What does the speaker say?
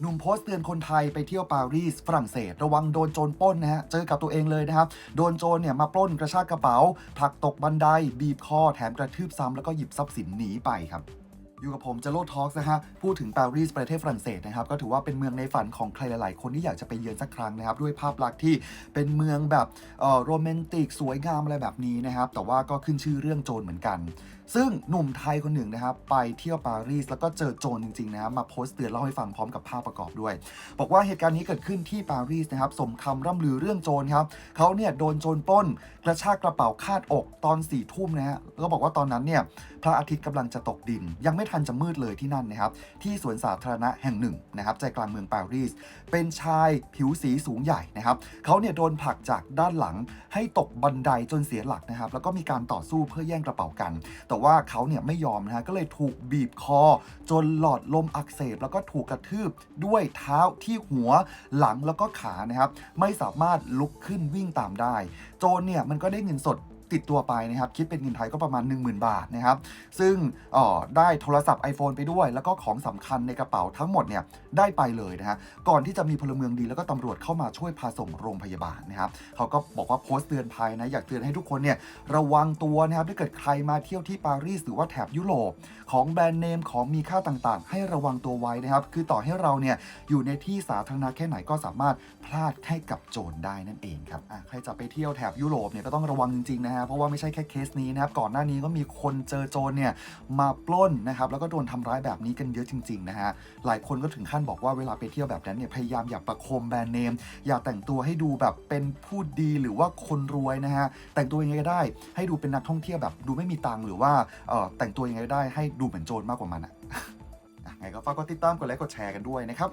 หนุ่มโพสต์เตือนคนไทยไปเที่ยวปารีสฝรั่งเศส ระวังโดนโจรปล้นนะฮะ เจอกับตัวเองเลยนะครับ โดนโจรเนี่ยมาปล้นกระชากกระเป๋าผลักตกบันไดบีบคอแถมกระทืบซ้ำแล้วก็หยิบทรัพย์สินหนีไปครับ อยู่กับผมเจโร่ทอล์กนะฮะ พูดถึงปารีสประเทศฝรั่งเศสนะครับ ก็ถือว่าเป็นเมืองในฝันของใครหลาย ๆ คนที่อยากจะไปเยือนสักครั้งนะครับ ด้วยภาพลักษณ์ที่เป็นเมืองแบบออโรแมนติกสวยงามอะไรแบบนี้นะครับ แต่ว่าก็ขึ้นชื่อเรื่องโจรเหมือนกัน ซึ่งหนุ่มไทยคนหนึ่งนะครับไปเที่ยวปารีสแล้วก็เจอโจรจริง ๆ นะครับมาโพสต์เตือนเล่าให้ฟังพร้อมกับภาพประกอบด้วย บอกว่าเหตุการณ์นี้เกิดขึ้นที่ปารีสนะครับสมคำร่ำลือเรื่องโจรครับเขาเนี่ยโดนโจรปล้น กระชากกระเป๋าคาดอกตอนสี่ทุ่มนะฮะแล้วก็บอกว่าตอนนั้นเนี่ยพระอาทิตย์กำลังจะตกดินยังไม่ทันจะมืดเลยที่นั่นนะครับ ที่สวนสาธารณะแห่งหนึ่งนะครับใจกลางเมืองปารีส เป็นชายผิวสีสูงใหญ่นะครับเขาเนี่ยโดนผลักจากด้านหลังให้ตกบันไดจนเสียหลักนะครับ แล้วก็มีการต่อสู้เพื่อแย่งกระเป๋ากัน แต่ว่าเขาเนี่ยไม่ยอมนะฮะก็เลยถูกบีบคอ จนหลอดลมอักเสบ แล้วก็ถูกกระทืบด้วยเท้าที่หัวหลังแล้วก็ขานะครับ ไม่สามารถลุกขึ้นวิ่งตามได้ โจรเนี่ยมันก็ได้เงินสด ติดตัวไปนะครับคิดเป็นเงินไทยก็ประมาณ 10,000 บาทนะครับซึ่งออได้โทรศัพท์ iPhone ไปด้วย แล้วก็ของสำคัญในกระเป๋าทั้งหมดเนี่ยได้ไปเลยนะฮะก่อนที่จะมีพลเมืองดีแล้วก็ตำรวจเข้ามาช่วยพาส่งโรงพยาบาลนะครับเขาก็บอกว่าโพสต์เตือนภัยนะอยากเตือนให้ทุกคนเนี่ยระวังตัวนะครับถ้าเกิดใครมาเที่ยวที่ปารีสหรือว่าแถบยุโรปของแบรนด์เนมของมีค่าต่างๆ ให้ระวังตัวไว้นะครับคือต่อให้เราเนี่ยอยู่ในที่สาธารณะแค่ไหนก็สามารถพลาดให้กับโจรได้นั่นเองครับใครจะไปเที่ยวแถบยุโรปเนี่ยก็ต้องระวังจริงๆนะฮะเพราะว่าไม่ใช่แค่เคสนี้นะครับก่อนหน้านี้ก็มีคนเจอโจรเนี่ยมาปล้นนะครับแล้วก็โดนทำร้ายแบบนี้กันเยอะจริงๆนะฮะหลายคนก็ถึงขั้นบอกว่าเวลาไปเที่ยวแบบนั้นเนี่ยพยายามอย่าประโคมแบรนด์เนม อย่าแต่งตัวให้ดูแบบเป็นผู้ดีหรือว่าคนรวยนะฮะแต่งตัวยังไงก็ได้ ให้ดูเป็นนักท่องเที่ยวแบบดูไม่มีตังค์หรือว่าเอ่อแต่งตัวยังไงก็ได้ให้ดูเหมือนโจรมากกว่ามันอะไงก็ฝากกดติดตามกดไลค์กดแชร์กันด้วยนะครับ